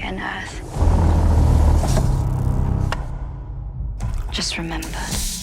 and earth. Just remember.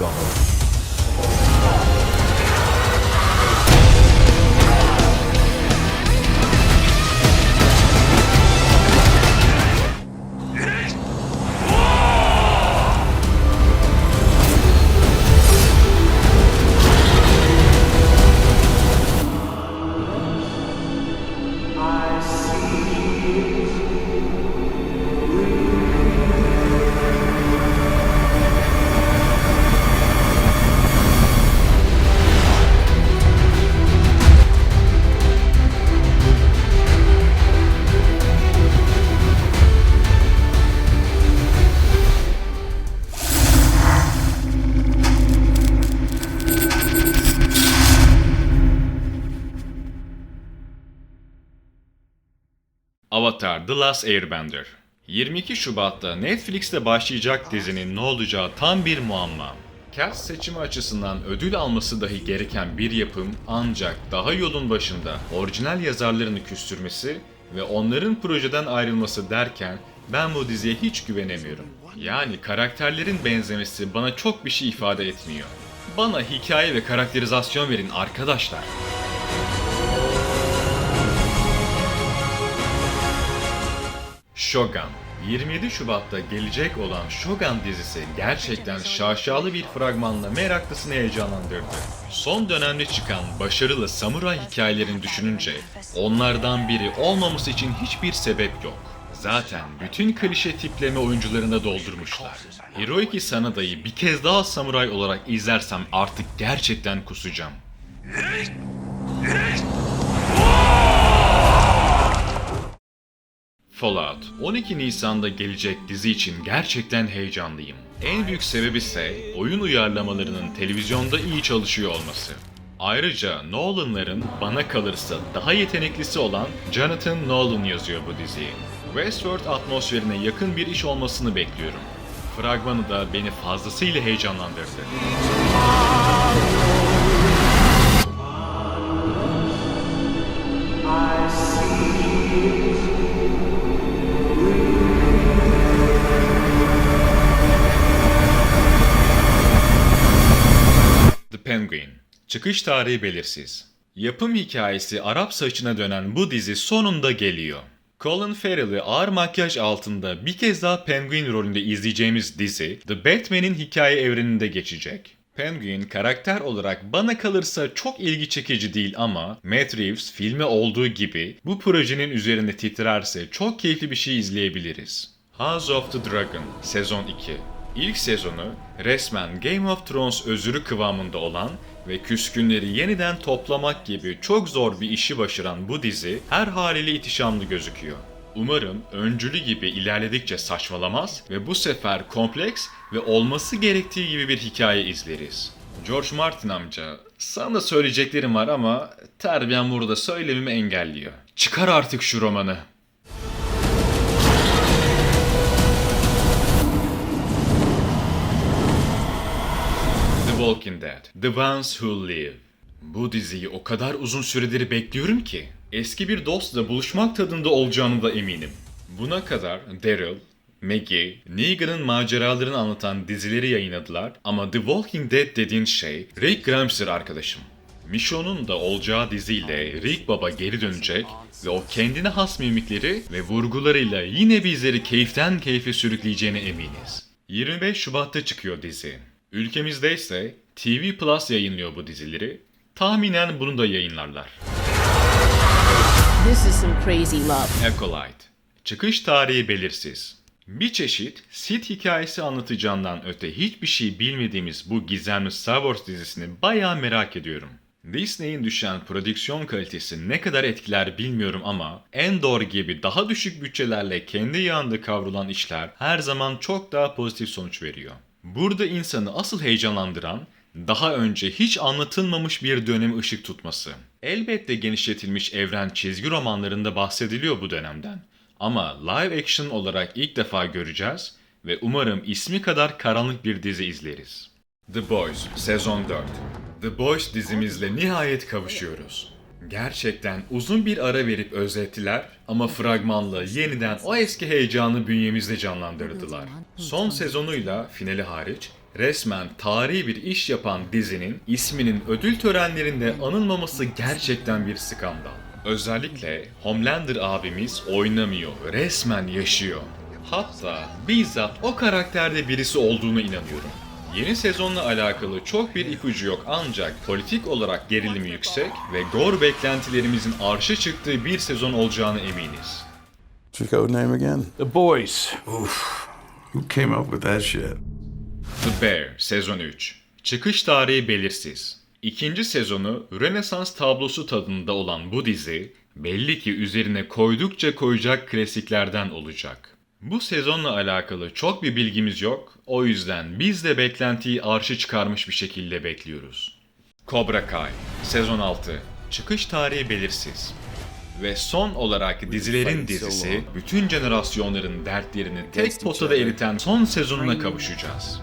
Michael. Avatar The Last Airbender 22 Şubat'ta Netflix'te başlayacak dizinin ne olacağı tam bir muamma. Cast seçimi açısından ödül alması dahi gereken bir yapım ancak daha yolun başında orijinal yazarlarını küstürmesi ve onların projeden ayrılması derken ben bu diziye hiç güvenemiyorum. Yani karakterlerin benzemesi bana çok bir şey ifade etmiyor. Bana hikaye ve karakterizasyon verin arkadaşlar. Shogun 27 Şubat'ta gelecek olan Shogun dizisi gerçekten şaşalı bir fragmanla meraklısını heyecanlandırdı. Son dönemde çıkan başarılı samuray hikayelerini düşününce onlardan biri olmaması için hiçbir sebep yok. Zaten bütün klişe tipleme oyuncularını da doldurmuşlar. Hiroyuki Sanada'yı bir kez daha samuray olarak izlersem artık gerçekten kusacağım. Fallout 12 Nisan'da gelecek dizi için gerçekten heyecanlıyım. En büyük sebebi ise oyun uyarlamalarının televizyonda iyi çalışıyor olması. Ayrıca Nolan'ların bana kalırsa daha yeteneklisi olan Jonathan Nolan yazıyor bu diziyi. Westworld atmosferine yakın bir iş olmasını bekliyorum. Fragmanı da beni fazlasıyla heyecanlandırdı. Çıkış tarihi belirsiz. Yapım hikayesi Arap saçına dönen bu dizi sonunda geliyor. Colin Farrell'ı ağır makyaj altında bir kez daha Penguin rolünde izleyeceğimiz dizi The Batman'in hikaye evreninde geçecek. Penguin karakter olarak bana kalırsa çok ilgi çekici değil ama Matt Reeves filme olduğu gibi bu projenin üzerinde titrerse çok keyifli bir şey izleyebiliriz. House of the Dragon sezon 2 İlk sezonu resmen Game of Thrones özürü kıvamında olan ve küskünleri yeniden toplamak gibi çok zor bir işi başaran bu dizi her haliyle itişamlı gözüküyor. Umarım öncülü gibi ilerledikçe saçmalamaz ve bu sefer kompleks ve olması gerektiği gibi bir hikaye izleriz. George Martin amca, sana da söyleyeceklerim var ama terbiyen burada söylememi engelliyor. Çıkar artık şu romanı. Walking Dead, The Ones Who Live. Bu diziyi o kadar uzun süredir bekliyorum ki. Eski bir dostla buluşmak tadında olacağını da eminim. Buna kadar Daryl, Maggie, Negan'ın maceralarını anlatan dizileri yayınladılar ama The Walking Dead dediğin şey Rick Grimes'tir arkadaşım. Michonne'un da olacağı diziyle Rick Baba geri dönecek ve o kendine has mimikleri ve vurgularıyla yine bizleri keyiften keyfe sürükleyeceğine eminiz. 25 Şubat'ta çıkıyor dizi. Ülkemizde ise TV Plus yayınlıyor bu dizileri. Tahminen bunu da yayınlarlar. This is some crazy love. Acolyte. Çıkış tarihi belirsiz. Bir çeşit Sith hikayesi anlatacağından öte hiçbir şey bilmediğimiz bu gizemli Star Wars dizisini bayağı merak ediyorum. Disney'in düşen prodüksiyon kalitesi ne kadar etkiler bilmiyorum ama Endor gibi daha düşük bütçelerle kendi yağında kavrulan işler her zaman çok daha pozitif sonuç veriyor. Burada insanı asıl heyecanlandıran daha önce hiç anlatılmamış bir dönemi ışık tutması. Elbette genişletilmiş evren çizgi romanlarında bahsediliyor bu dönemden. Ama live action olarak ilk defa göreceğiz ve umarım ismi kadar karanlık bir dizi izleriz. The Boys Sezon 4 The Boys dizimizle nihayet kavuşuyoruz. Gerçekten uzun bir ara verip özettiler ama fragmanla yeniden o eski heyecanı bünyemizde canlandırdılar. Son sezonuyla finali hariç resmen tarihi bir iş yapan dizinin isminin ödül törenlerinde anılmaması gerçekten bir skandal. Özellikle Homelander abimiz oynamıyor, resmen yaşıyor. Hatta bizzat o karakterde birisi olduğunu inanıyorum. Yeni sezonla alakalı çok bir ipucu yok ancak politik olarak gerilimi yüksek ve gore beklentilerimizin arşa çıktığı bir sezon olacağına eminiz. What's your code name again? The boys. Who came up with that shit? The Bear Sezon 3 Çıkış tarihi belirsiz. İkinci sezonu Rönesans tablosu tadında olan bu dizi belli ki üzerine koydukça koyacak klasiklerden olacak. Bu sezonla alakalı çok bir bilgimiz yok, o yüzden biz de beklentiyi arşı çıkarmış bir şekilde bekliyoruz. Cobra Kai Sezon 6 Çıkış tarihi belirsiz. Ve son olarak dizilerin dizisi, bütün jenerasyonların dertlerini tek potada eriten son sezonuna kavuşacağız.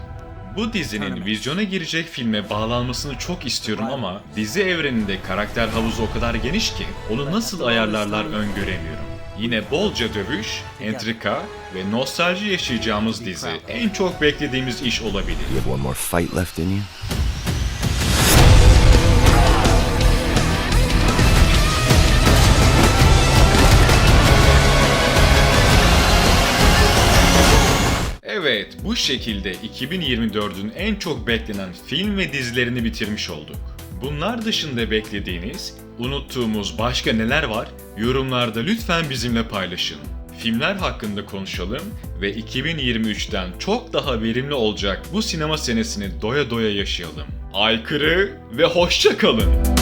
Bu dizinin vizyona girecek filme bağlanmasını çok istiyorum ama dizi evreninde karakter havuzu o kadar geniş ki onu nasıl ayarlarlar öngöremiyorum. Yine bolca dövüş, entrika ve nostalji yaşayacağımız dizi en çok beklediğimiz iş olabilir. You have one more fight left in you? Evet, bu şekilde 2024'ün en çok beklenen film ve dizilerini bitirmiş olduk. Bunlar dışında beklediğiniz, unuttuğumuz başka neler var? Yorumlarda lütfen bizimle paylaşın. Filmler hakkında konuşalım ve 2023'ten çok daha verimli olacak bu sinema senesini doya doya yaşayalım. Aykırı ve hoşça kalın.